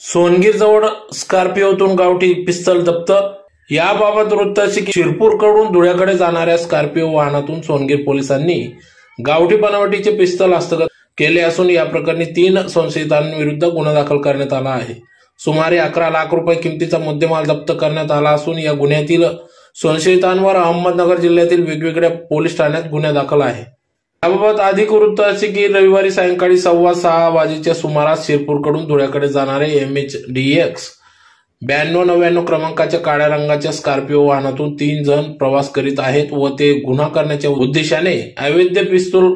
सोनगीर जवळ स्कॉर्पिओतून गावठी पिस्तल जप्त. याबाबत वृत्त की शिरपूरकडून धुळ्याकडे जाणाऱ्या स्कॉर्पिओ वाहनातून सोनगीर पोलिसांनी गावठी बनावटीचे पिस्तल हस्तगत केले असून या प्रकरणी तीन संशयितांविरुद्ध गुन्हा दाखल करण्यात आला आहे. सुमारे अकरा लाख रुपये किमतीचा मुद्देमाल जप्त करण्यात आला असून या गुन्ह्यातील संशयितांवर अहमदनगर जिल्ह्यातील वेगवेगळ्या पोलीस ठाण्यात गुन्हे दाखल आहे. याबाबत अधिक वृत्त असे की रविवारी सायंकाळी सव्वा सहा वाजेच्या सुमारास शिरपूरकडून धुळ्याकडे जाणारे एम एच डी एक्स ब्याण्णव नव्याण्णव क्रमांकाच्या काळ्या रंगाच्या स्कॉर्पिओ वाहनातून तीन जण प्रवास करीत आहेत व ते गुन्हा करण्याच्या उद्देशाने अवैध पिस्तूल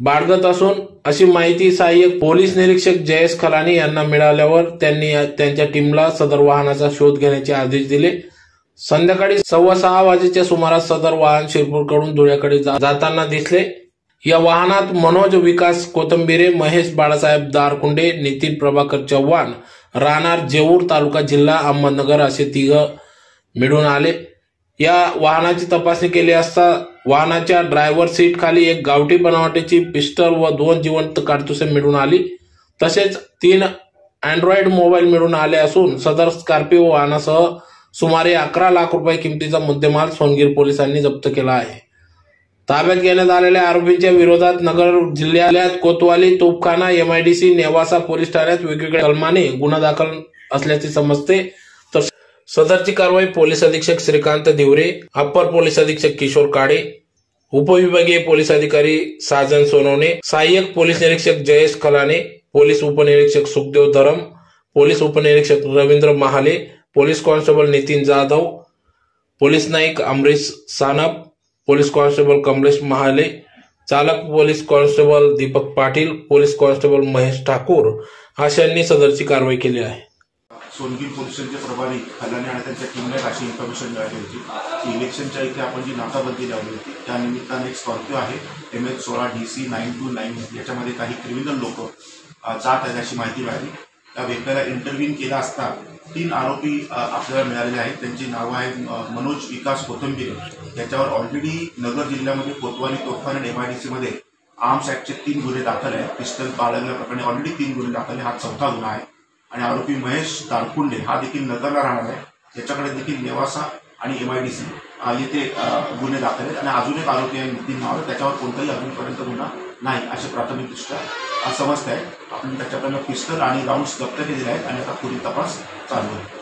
बाळगत असून अशी माहिती सहाय्यक पोलीस निरीक्षक जयेश खलानी यांना मिळाल्यावर त्यांनी त्यांच्या टीमला सदर वाहनाचा शोध घेण्याचे आदेश दिले. संध्याकाळी सव्वा सहा वाजेच्या सुमारास सदर वाहन शिरपूरकडून धुळ्याकडे जाताना दिसले. या वाहनात मनोज विकास कोथंबिरे महेश बाळासाहेब दारकुंडे नितीन प्रभाकर चव्हाण राहणार जेऊर तालुका जिल्हा अहमदनगर असे तिघ मिळून आले. या वाहनाची तपासणी केली असता वाहनाच्या ड्रायव्हर सीट खाली एक गावठी बनावटीची पिस्टल व दोन जिवंत काडतुसे मिळून आली. तसेच तीन अँड्रॉइड मोबाईल मिळून आले असून सदर स्कॉर्पिओ वाहनासह सुमारे अकरा लाख रुपये किमतीचा मुद्देमाल सोनगीर पोलिसांनी जप्त केला आहे. ताब्यात घेण्यात आलेल्या आरोपींच्या विरोधात नगर जिल्ह्यात कोतवाली तोपखाना एमआयडीसी नेवासा पोलीस ठाण्यात वेगवेगळ्या कलमाने गुन्हा दाखल असल्याचे समजते. तर सदरची कारवाई पोलीस अधीक्षक श्रीकांत दिवरे अप्पर पोलीस अधीक्षक किशोर काडे उपविभागीय पोलीस अधिकारी साजन सोनवणे सहाय्यक पोलीस निरीक्षक जयेश खलाने पोलीस उपनिरीक्षक सुखदेव धरम पोलीस उपनिरीक्षक Ravindra Mahale police constable Nitin Jadhav police Naik Amrish Sanap police constable Kamlesh Mahale चालक police constable Deepak Patil police constable Mahesh Thakur अशांनी सदरची कारवाई केली आहे. सोनगीर पोलिसांचे प्रभारी खलाने आणि त्यांच्या टीमने अशी इन्फॉर्मेशन मिळाली होती की इलेक्शनच्या इथे आपण जी नाकाबंदी लावली होती त्या निमित्ताने एक स्कॉर्पिओ आहे एम एच सोळा D C nine two nine याच्यामध्ये काही क्रिमिनल लोक जात आहेत अशी माहिती मिळाली. त्या व्यक्तीला इंटरव्ह्यून केला असता तीन आरोपी आपल्याला मिळालेले आहेत. त्यांची नावं आहेत मनोज विकास कोथंबीर. त्याच्यावर ऑलरेडी नगर जिल्ह्यामध्ये कोतवाली तोफान आणि एम आर्म्स ॲक्टचे तीन गुन्हे दाखल आहेत. पिस्टल बाळगल्या प्रकरणी ऑलरेडी तीन गुन्हे दाखल आहे हा चौथा गुन्हा आहे. आणि आरोपी महेश दारकुंडे हा देखील नगरला राहणार आहे. त्याच्याकडे देखील नेवासा आणि एम येथे गुन्हे दाखल आहेत आणि अजून एक आरोपी आहे नितीन नाव त्याच्यावर कोणताही अजूनपर्यंत गुन्हा नाही असे प्राथमिकदृष्ट्या समजत आहे. आपण त्याच्याकडनं पिस्टल आणि राऊंड्स जप्त केलेले आहेत आणि आता पुढील तपास चालू आहे.